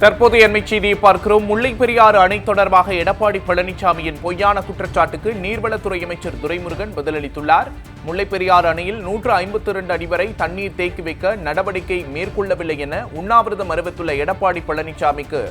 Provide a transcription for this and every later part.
தற்போதைய எண்மை செய்தியை பார்க்கிறோம். முல்லை பெரியாறு அணை தொடர்பாக எடப்பாடி பழனிசாமியின் பொய்யான குற்றச்சாட்டுக்கு நீர்வளத்துறை அமைச்சர் துரைமுருகன் பதிலளித்துள்ளார். முல்லை பெரியாறு அணையில் நூற்று ஐம்பத்தி இரண்டு அடி வரை தண்ணீர் தேக்கி வைக்க நடவடிக்கை மேற்கொள்ளவில்லை என உண்ணாவிரதம் அறிவித்துள்ள எடப்பாடி பழனிசாமிக்கு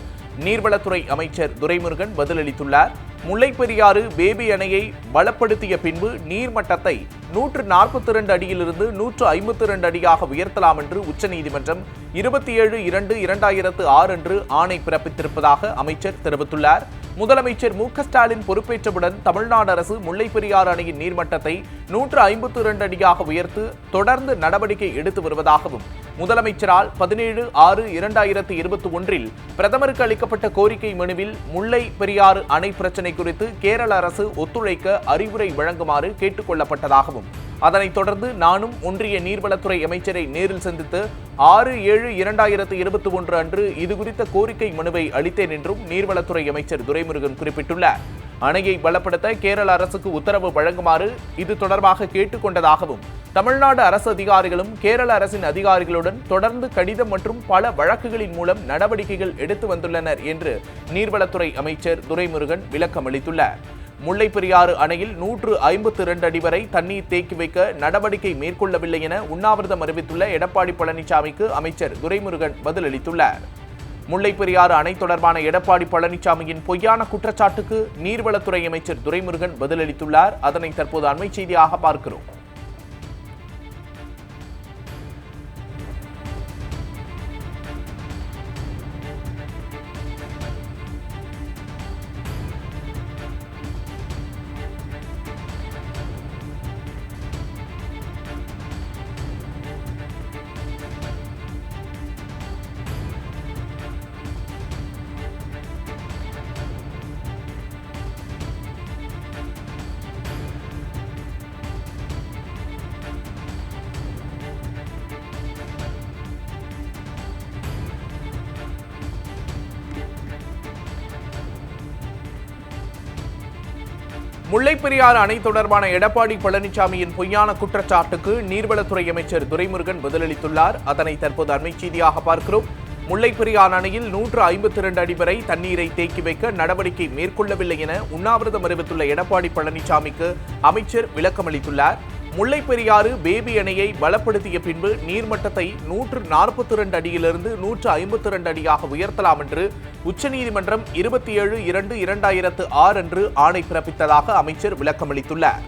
நீர்வளத்துறை அமைச்சர் துரைமுருகன் பதிலளித்துள்ளார். முல்லை பெரியாறு பேபி அணையை பலப்படுத்திய பின்பு நீர்மட்டத்தை நூற்று நாற்பத்தி இரண்டு அடியிலிருந்து நூற்று ஐம்பத்தி இரண்டு அடியாக உயர்த்தலாம் என்று உச்சநீதிமன்றம் இருபத்தி ஏழு இரண்டு இரண்டாயிரத்து ஆறு அன்று ஆணை பிறப்பித்திருப்பதாக அமைச்சர் தெரிவித்துள்ளார். முதலமைச்சர் மு க ஸ்டாலின் பொறுப்பேற்றவுடன் தமிழ்நாடு அரசு முல்லை பெரியாறு அணையின் நீர்மட்டத்தை நூற்று ஐம்பத்தி இரண்டு அடியாக உயர்த்து தொடர்ந்து நடவடிக்கை எடுத்து வருவதாகவும் முதலமைச்சரால் பதினேழு ஆறு இரண்டாயிரத்து இருபத்தி ஒன்றில் பிரதமருக்கு அளிக்கப்பட்ட கோரிக்கை மனுவில் முல்லை பெரியாறு அணை பிரச்சினை குறித்து கேரள அரசு ஒத்துழைக்க அறிவுரை வழங்குமாறு கேட்டுக் கொள்ளப்பட்டதாகவும் அதனைத் தொடர்ந்து நானும் ஒன்றிய நீர்வளத்துறை அமைச்சரை நேரில் சந்தித்து ஆறு ஏழு இரண்டாயிரத்து இருபத்தி ஒன்று அன்று இதுகுறித்த கோரிக்கை மனுவை அளித்தேன் என்றும் நீர்வளத்துறை அமைச்சர் துரைமுருகன் குறிப்பிட்டுள்ளார். அணையை பலப்படுத்த கேரள அரசுக்கு உத்தரவு வழங்குமாறு இது தொடர்பாக கேட்டுக்கொண்டதாகவும் தமிழ்நாடு அரசு அதிகாரிகளும் கேரள அரசின் அதிகாரிகளுடன் தொடர்ந்து கடிதம் மற்றும் பல வழக்குகளின் மூலம் நடவடிக்கைகள் எடுத்து வந்துள்ளனர் என்று நீர்வளத்துறை அமைச்சர் துரைமுருகன் விளக்கம் முல்லைப்பெரியாறு முல்லை பெரியாறு அணையில் நூற்று ஐம்பத்தி இரண்டு அடி வரை தண்ணீர் தேக்கி வைக்க நடவடிக்கை மேற்கொள்ளவில்லை என உண்ணாவிரதம் அறிவித்துள்ள எடப்பாடி பழனிசாமிக்கு அமைச்சர் துரைமுருகன் பதிலளித்துள்ளார். முல்லை பெரியாறு அணை தொடர்பான எடப்பாடி பழனிசாமியின் பொய்யான குற்றச்சாட்டுக்கு நீர்வளத்துறை அமைச்சர் துரைமுருகன் பதிலளித்துள்ளார். அதனை தற்போது அண்மை செய்தியாக பார்க்கிறோம். முல்லை பெரியாறு அணை தொடர்பான எடப்பாடி பழனிசாமியின் பொய்யான குற்றச்சாட்டுக்கு நீர்வளத்துறை அமைச்சர் துரைமுருகன் பதிலளித்துள்ளார். அதனை தற்போது அண்மை செய்தியாக பார்க்கிறோம். முல்லை பெரியாறு அணையில் நூற்று ஐம்பத்தி இரண்டு அடி வரை தண்ணீரை தேக்கி வைக்க நடவடிக்கை மேற்கொள்ளவில்லை என உண்ணாவிரதம் அறிவித்துள்ள எடப்பாடி பழனிசாமிக்கு அமைச்சர் விளக்கமளித்துள்ளார். முல்லை பெரியாறு பேபி அணையை பலப்படுத்திய பின்பு நீர்மட்டத்தை நூற்று நாற்பத்தி ரெண்டு அடியிலிருந்து நூற்று ஐம்பத்தி ரெண்டு அடியாக உயர்த்தலாம் என்று உச்சநீதிமன்றம் இருபத்தி ஏழு இரண்டு இரண்டாயிரத்து ஆறு அன்று ஆணை பிறப்பித்ததாக அமைச்சர் விளக்கமளித்துள்ளார்.